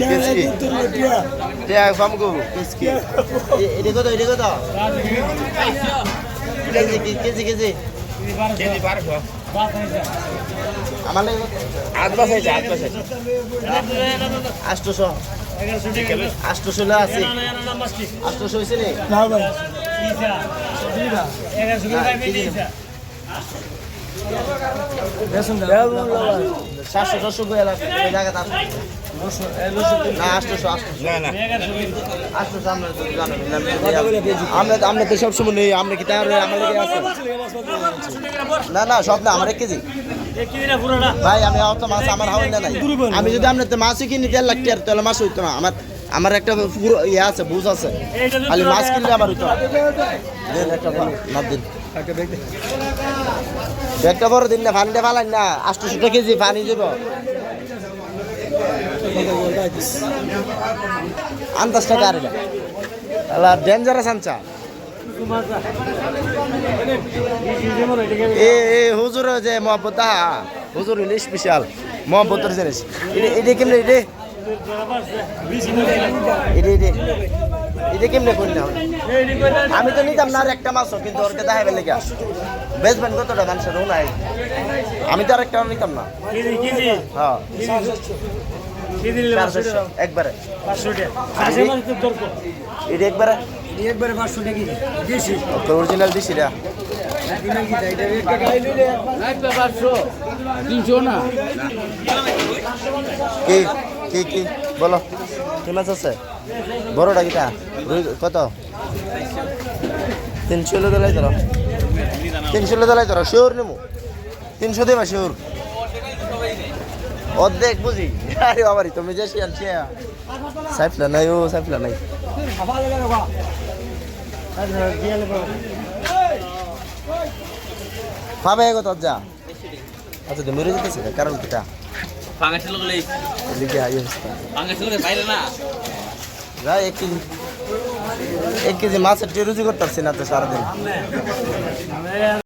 কেসকি টিয়া ফামগু কেসকি এটা কত এটা কত কেজি কেজি কেজি কেজি বারোশো আমার লাগে আট বাস হয়েছে আট বাস হয়েছে আষ্টশো আষ্টশো লে আছে আষ্টশো হয়েছে নি না ভাই না না সব না আমার এক কেজি ভাই আমি মাছ আমার আমি যদি আপনার মাছই কিনি দেড় লাখ টাকার তাহলে মাছ হইতো না আমার আমার একটা পুরো ইয়ে আছে বুঝ আছে খালি মাছ কিনলে আমার হইতো না। একটা বড়, দিন না পানিটা ফালান না আটশোশো টাকা কেজি পানি দেব আন্দাজ টাকা আর আল্লাহ ডেঞ্জারাস আনছা এ এ হুজুর যে মহব্বত হুজুর হইলে স্পেশাল মহব্বতের জিনিস এটা কেমনে এটা এটা এটা কেমনে করি না আমি তো নিতাম না আর একটা মাছও কিন্তু ওরকে দেখাই পেলে গা বেচবেন কতটা? মানুষের নাই। আমি তো আর একটা নিতাম না। হ্যাঁ। একবারে। এটা একবারে? একবারে পাঁচশো টাকি অরিজিনাল দিছি রা কি কি কি? বলো। কি মাছ আছে? বড়টা কিটা? কত? তিনশো হলে দিলাই ধরো। তিনশো হলে দিলাই ধরো শিওর নেব তিনশো দেবা শিওর। অর্ধেক বুঝি। আরে বাবারি তুমি যে শিয়ান শিয়া। সাইফলা নাই ও সাইফলা নাই। পাবে কত যা। আচ্ছা তুমি মেরে যেতেছে কারণ কিটা? পাঙ্গাসের লোক লেই লিখে আই অবস্থা পাঙ্গাসের বাইরে না। এক কেজি এক কেজি মাছের রুজি করতে পারছি না তো সারাদিন।